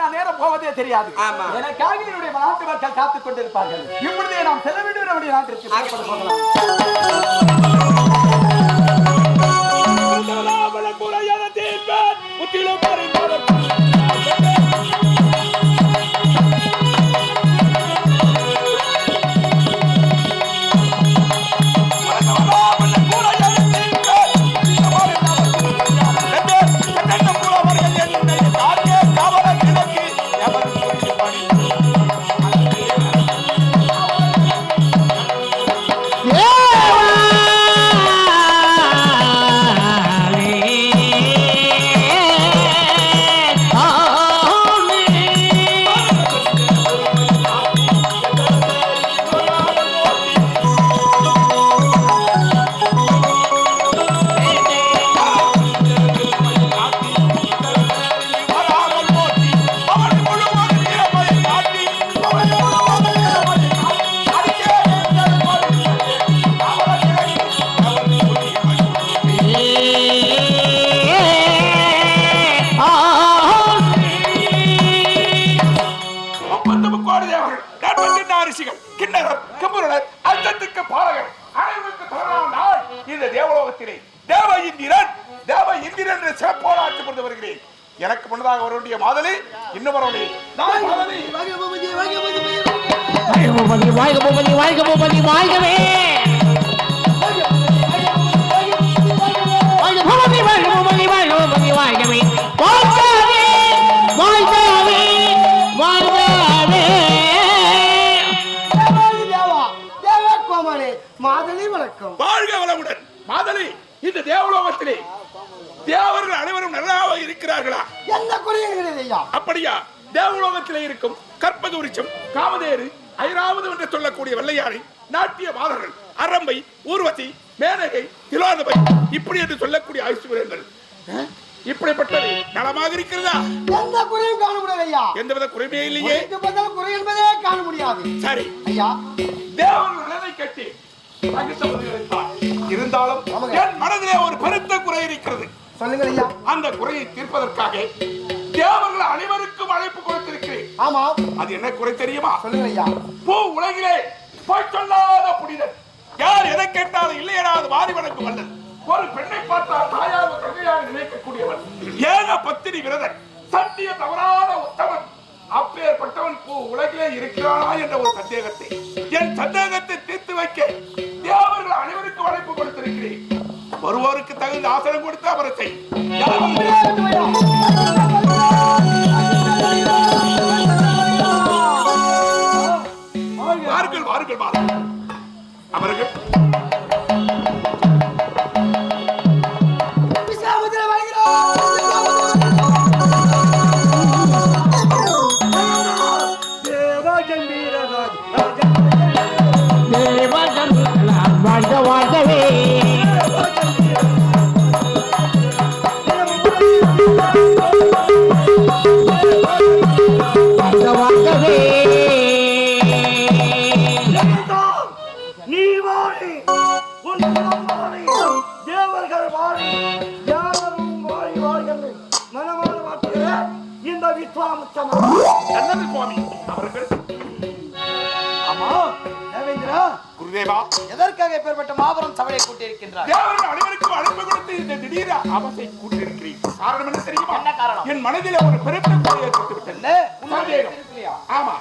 பாடிக்கொண்டிருந்த நேரம் போவதே தெரியாது. எனக்காக என்னுடைய நாட்டு மக்கள் காத்துக் கொண்டிருப்பார்கள். இப்பொழுதே நாம் செல்ல வேண்டும் நம்முடைய நாட்டிற்கு போகலாம் இந்த தேவலோகத்திலே தேவ இந்திரன் தேவ இந்திரன் என்ற சிறப்போடு ஆட்சி புரிந்து வருகிறேன் எனக்கு முன்னதாக வரக்கூடிய மாதலி இன்னும் வரவில்லை நான் மாதலி கோமாளி மாதலி வணக்கம். வாழ்க வளமுடன். மாதலி இந்த தேவலோகத்திலே தேவர்கள் அனைவரும் நல்லாக இருக்கிறார்களா? எந்த குறையும் கிடையாது ஐயா. அப்படியா? தேவலோகத்திலே இருக்கும் கற்பக விருட்சம் காமதேரு ஐராவது என்று சொல்லக்கூடிய வெள்ளையானை நாட்டிய மாதர்கள் அரம்பை ஊர்வசி மேனகை திலோதபை இப்படி என்று சொல்லக்கூடிய ஐஸ்வர்யங்கள். இப்படிப்பட்டது நலமாக இருக்கிறதா? எந்த குறையும் காண முடியாது ஐயா எந்தவித குறைமே இல்லையே. குறை என்பதே காண முடியாது சரி. ஐயா. தேவர்கள் கட்டி. இருந்தாலும். என் மனதிலே ஒரு பெருத்த குறை இருக்கிறது. சொல்லுங்கள் ஐயா. அந்த குறையை தீர்ப்பதற்காக தேவர்கள் அனைவருக்கும் அழைப்பு கொடுத்திருக்கிறேன். ஆமா. அது என்ன குறை தெரியுமா? சொல்லுங்கள் ஐயா. பூ உலகிலே போய் சொல்லாத புனிதன். யார் எதை கேட்டாலும் இல்லையடாது வாரி வணங்கும் வல்லன் ஒரு பெண்ணை பார்த்தால் தாயாக தங்கையாக நினைக்கக்கூடியவன். ஏக பத்தினி விரதன். சத்திய தவறாத உத்தமன். அப்பேற்பட்டவன் உலகிலே இருக்கிறானா என்ற ஒரு சந்தேகத்தை. என் சந்தேகத்தை தீர்த்து வைக்க தேவர்கள் அனைவருக்கும் அழைப்பு கொடுத்திருக்கிறேன். ஒருவருக்கு தகுந்த ஆசனம் கொடுத்து அவரை செய். வாருங்கள் வாருங்கள் வாருங்கள். அவர்கள் வாழ்க வாழ்கவே விஸ்வாமுச்சமா நல்லது சுவாமி அவர்கள். ஆமா தேவேந்திரா குருதேவா. எதற்காக இப்பேற்பட்ட மாபெரும் சபையை கூட்டியிருக்கின்றார்? அனைவருக்கும் அழைப்பு கொடுத்து இந்த திடீர ஆபத்தை கூட்டியிருக்கிறேன் காரணம் என்ன தெரியுமா? என்ன காரணம்? என் மனதில் ஒரு பெருத்த குறை ஏற்பட்டு விட்டது சந்தேகம். ஆமா.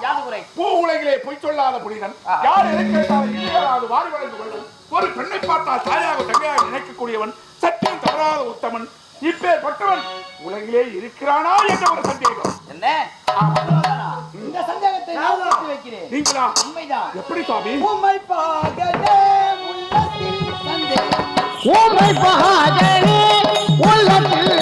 பூ உலகிலே பொய் சொல்லாத புனிதன். யார் எதை கேட்டாலும் வாரி வழங்கு ஒரு பெண்ணை பார்த்தால் தாயாக தங்கையாக நினைக்கக்கூடியவன் சத்தியம் தவறாத உத்தமன். இப்பேற்பட்டவன் உலகிலே இருக்கிறானா என்ற ஒரு சந்தேகம். என்ன? இந்த சந்தேகத்தை நான் தீர்த்து வைக்கிறேன். நீங்களா? உண்மைதான். எப்படி சுவாமி? உம்மை பாகனே உள்ளத்தில் சந்தேகம் உமை பகாதே உள்ளத்தில்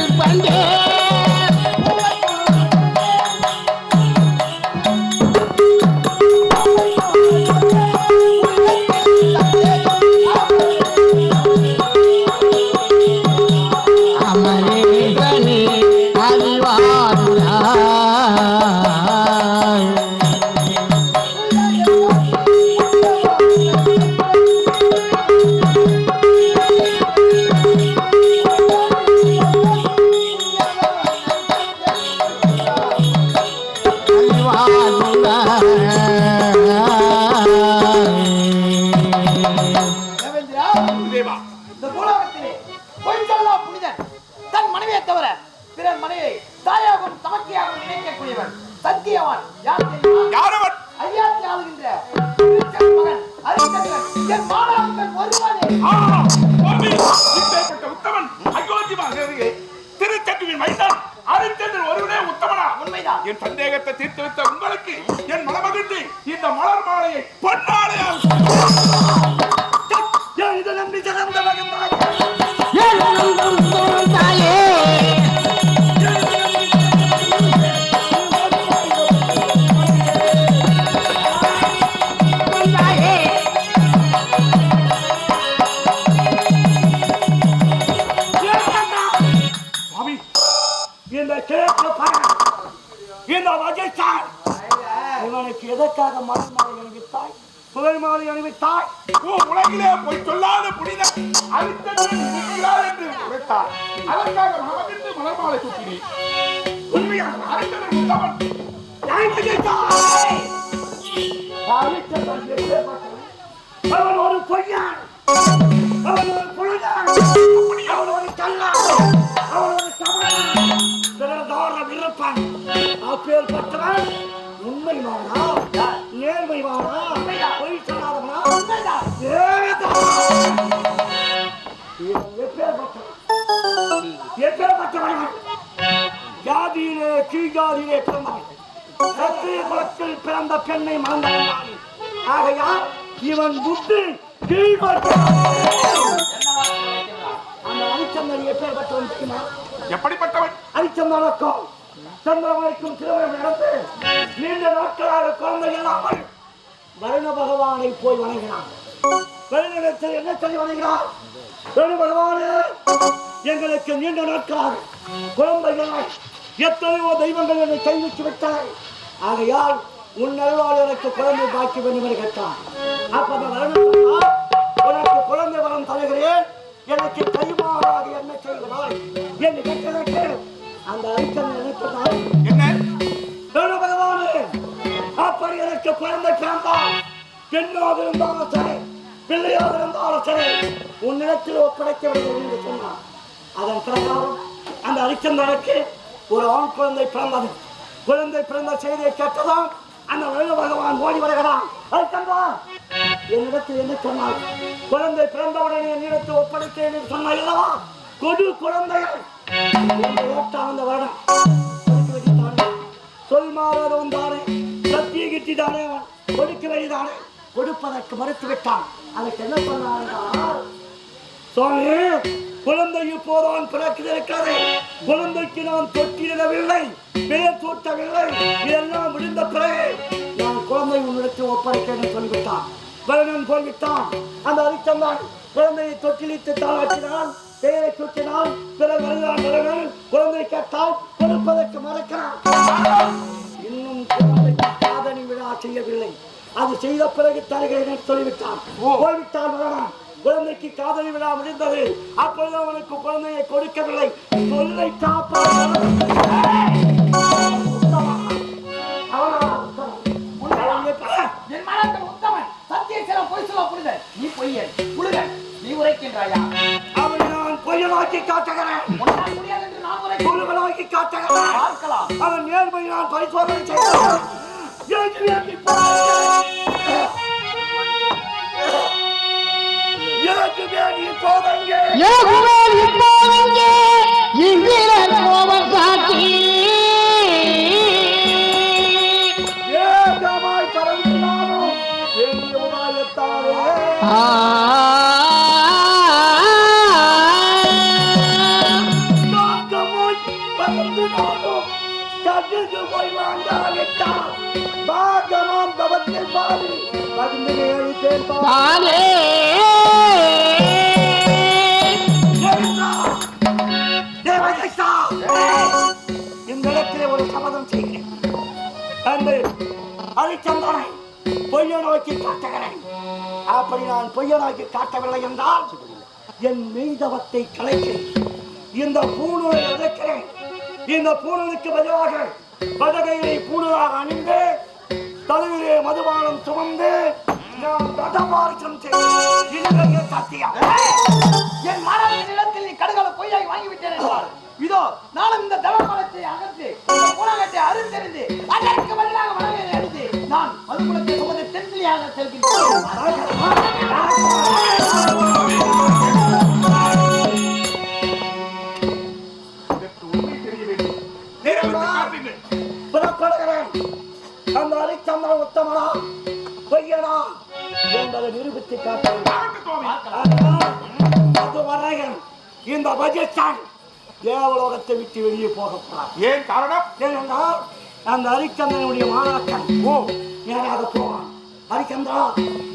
பண்டே மனையை தாயாகவும் தமக்கையாகவும் நினைக்கக்கூடியவன் சத்தியவான். யார் தெரியுமா? ஐயாத்தி ஆளுகின்ற மகன் ஹரிச்சந்திரன் என் மாணவர்கள் ஒருவனே உத்தமன் அயோத்தியமாக திருச்செட்டுவின் மைந்தன் அரிச்சந்திரன் ஒருவனே உத்தமனா? உண்மைதான். என் சந்தேகத்தை தீர்த்து வைத்த உங்களுக்கு என் மனமகிழ்ந்து இந்த மலர் மாலையை பொன்னாளையால் உலகிலே போய் சொல்லாத புனித அரிச்சந்திரன் என்று உரைத்தார். அதற்காக தூக்கினேன் அவன் ஒரு பொய்யான். அவன் ஒரு புழுதான் அவன் ஒரு கல்லான். அவன் ஒரு தமிழன் பிறந்தார விருப்பன். அப்பேற்பட்டவன் உண்மை நேர்மைவானா நேர்மை பொய் சொல்லாத ஜாதியிலே கீழ்ஜாதியிலே பிறந்தவன் குலத்தில் பிறந்த பெண்ணை மறந்தவன். ஆகையால் இவன் புத்தி எப்படிப்பட்டவன் அரிச்சந்தனுக்கும் சந்திரமலைக்கும் திருமணம் நடந்து நீண்ட நாட்களாக குழந்தை இல்லாமல் வருண பகவானை போய் வணங்கினான் வருணிடத்தில் என்ன சொல்லி வணங்கினார்? வருண பகவானே எங்களுக்கு நீண்ட நாட்கள் குழந்தை எத்தனையோ தெய்வங்கள் என்னை கைவிட்டு விட்டார் ஆகையால் உன் அருளால் எனக்கு குழந்தை பாக்கி வேண்டும் என்று கேட்டான் அப்ப அந்த வருணன் உனக்கு குழந்தை வரம் தருகிறேன். எனக்கு கைமாறாக என்ன செய்கிறாய் என்று கேட்டதற்கு அந்த அரிசன் என்ன சொன்னார்? அப்படி எனக்கு குழந்தை பிறந்தால் பெண்ணாக இருந்தாலும் சரி பிள்ளையாக இருந்தாலும் சரி உன்னிடத்தில் ஒப்படைக்க வேண்டும் என்று சொன்னார் அதன் பிரகாரம் அந்த அரிச்சந்தனுக்கு ஒரு ஆண் குழந்தை பிறந்தது. குழந்தை பிறந்த செய்தியை கேட்டதும் அந்த வேணு பகவான் ஓடி வருகிறான். அரிச்சந்தா என்னிடத்தில் என்ன சொன்னார் குழந்தை பிறந்தவுடனே என்னிடத்தில் ஒப்படைத்தேன் என்று சொன்னார் இல்லவா கொடு குழந்தைகள் அந்த வருடம். சொல் மாறாதவன் தானே சத்திய தானே அவன் கொடுக்க வேண்டியதானே கொடுப்பதற்கு மறுத்துவிட்டான். அதுக்கு என்ன பண்ணான் சுவாமி குழந்தை இப்போதான் பிறக்கிறது குழந்தைக்கு நான் தொட்டிடவில்லை பெயர் தூட்டவில்லை. இதெல்லாம் முடிந்த பிறகு நான் குழந்தை உன்னிடத்தில் ஒப்படைக்க என்று சொல்லிவிட்டான். வருணன் போய்விட்டான் அந்த அரிச்சந்தான் குழந்தையை தொட்டிலித்து தாளாட்டினான் பெயரை சூட்டினான் பிறகு வருகிறான் குழந்தை கேட்டால் கொடுப்பதற்கு மறக்கிறான். செய்யவில்லை. அது செய்த பிறகு தருகிறேன் என்று சொல்லிவிட்டான். போய்விட்டான் குழந்தைக்கு காதலி விழா முடிந்தது அப்பொழுது அவனுக்கு குழந்தையை கொடுக்கவில்லை. சொல்லை நீ பொய்யன் புழுகன் நீ உரைக்கின்றாயா? அவனை நான் பொய்யனாக்கி காட்டுகிறேன். நான் காட்டுகிறேன். பார்க்கலாம். அவன் நேர்மை நான் பரிசோதனை செய்கிறேன். எனக்கு வேண்டி போராடுகிறேன். எனக்கு வேண்டிய சோதனை ஏகுவேல் இப்போதெங்கே இந்திரன் கோபம் சாட்சி ஏகமாய் பறந்தாலும் வேண்டிய உபாயத்தாலே ஆ காக்கமாய் கட்டுக்கு போய் வாங்காவிட்டால் பாகமாம் தவத்தில் பாதி பதினே அழித்தேன் பா தானே. இந்த இடத்திலே ஒரு சபதம் செய்கிறேன். அரிச்சந்தனை பொய்ய நோக்கி காட்டுகிறேன். அப்படி நான் பொய்ய நோக்கி காட்டவில்லை என்றால் என் மெய்தவத்தை கலைக்கிறேன் இந்த பூணூலை அழைக்கிறேன் இந்த பூணலுக்கு பதிலாக பதகையை பூணலாக அணிந்து தலையிலே மதுபானம் சுமந்து நாம் என் மனைவி நிலத்தில் நீ கடுகளை பொய்யாய் வாங்கிவிட்டேன் என்றார் இதோ நானும் இந்த தடபாலத்தை அகற்றி உலகத்தை அருந்தெறிந்து அதற்கு பதிலாக மனைவியை அடித்து நான் மதுகுலத்தை உமது தென்னியாக செல்கின்றேன் அந்த அரிச்சந்திரன் உத்தமனா? பொய்யனா? என்பதை நிரூபித்து காட்டு அது வரையில் இந்த பஜஸ்தான் தேவலோகத்தை விட்டு வெளியே போகக்கூடாது. ஏன் காரணம்? ஏனென்றால் அந்த ஹரிச்சந்திரனுடைய மாணாக்கன் ஓ. நேராக போவான். ஹரிச்சந்திரா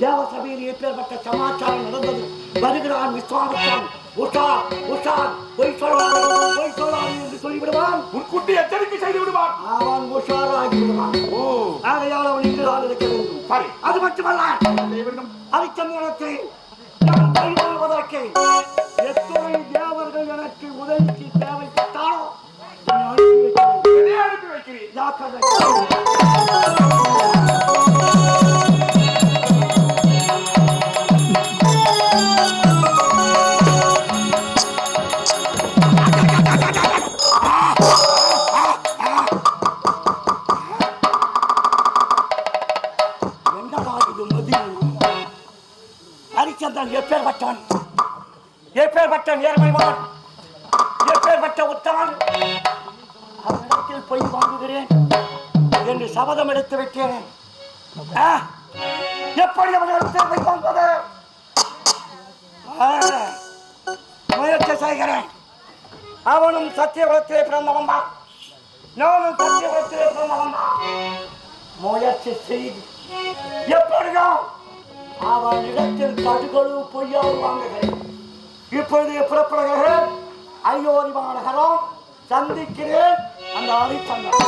தேவ சபையில் எப்பேற்பட்ட சமாச்சாரம் நடந்தது? வருகிறான் விஸ்வாமித்ரன். உஷார் உஷார் பொய் சொல்லாது பொய் சொல்லாது என்று சொல்லிவிடுவான். முன்கூட்டி எச்சரிக்கை செய்து விடுவார் அவன் உஷாராகி விடுவான் ஓ. ஆகையால் அவன் இங்குதான் இருக்க வேண்டும். சரி. அது மட்டுமல்ல ஹரிச்சந்திரத்தை நான் கைவிடுவதற்கு எத்தனை தேவர்கள் எனக்கு உதவிக்கு தேவைப்பட்டாலும் என்னை அனுப்பி வைக்க வேண்டும். என்னை அனுப்பி வைக்கிறீர்? ஜாக்கிரதை. எடுத்து வைக்கிறேன். எப்படி அவரிடத்தில் போய் வாங்குவது முயற்சி செய்கிறேன். அவனும் சத்தியபுரத்திலே பிறந்தவன் தான். நானும் சத்தியபுரத்திலே பிறந்தவன் தான். முயற்சி செய்து எப்படிதான் அவன் இடத்தில் கடுகளு பொய்யால் வாங்குகிறேன். இப்பொழுது புறப்படுகிறேன். ஐயோரி மாநகரம் சந்திக்கிறேன். அந்த ஹரிச்சந்திரன்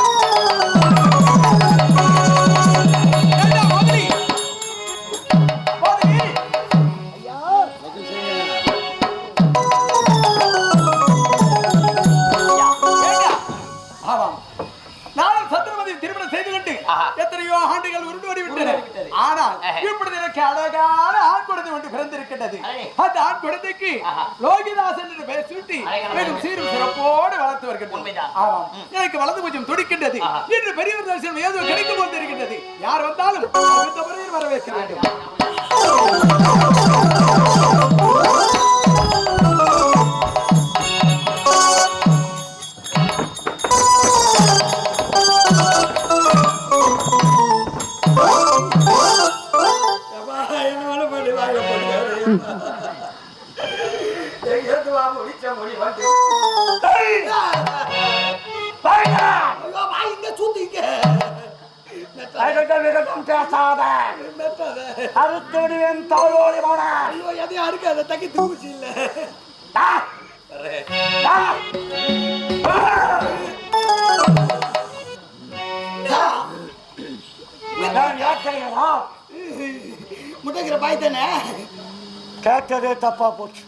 ஆமாம். எனக்கு வலது பூஜ்யம் துடிக்கின்றது. இன்று பெரியவர் தரிசனம் ஏதோ கிடைக்கும் போது இருக்கின்றது யார் வந்தாலும் வரவேற்க வேண்டும். அறுத்து விடுவேன் தோழோடி போன எதையும் அறுக்காத தக்கி தூசி இல்லை முட்டைக்கிற பாய் தானே கேட்டதே தப்பா போச்சு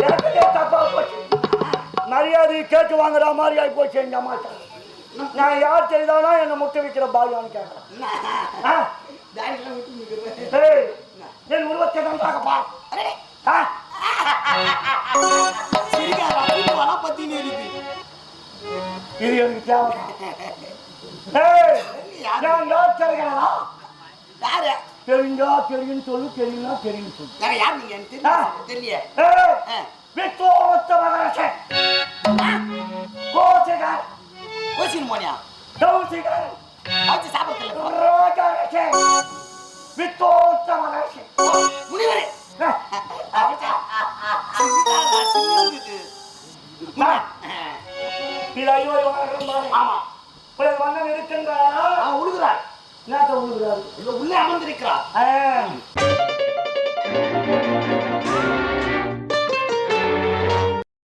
கேட்டதே தப்பா போச்சு மரியாதை கேட்டு வாங்குற மாதிரி ஆகி போச்சு எங்க அம்மாட்ட நான் யார் செய்தாலும் என்னை முட்டை வைக்கிற பாயான்னு கேட்கிறேன். என் உருவத்தை நன்றாக பா ஆ? இது எனக்கு தேவை. நான் யார் செய்கிறேனா யாரு? தெரிஞ்சா தெரியும் சொல்லு தெரியும்னா தெரியும் சொல்லு. யார் நீங்க. தெரியல ஆ. வித்தோத்த கோச்சின் மோனியா கௌசிகர் வச்சு சாப்பிடல ராஜரசன் வித்தோத்த மகரசன் முனிவரே உழுகிறார் உள்ளே அமர்ந்திருக்கிறார்.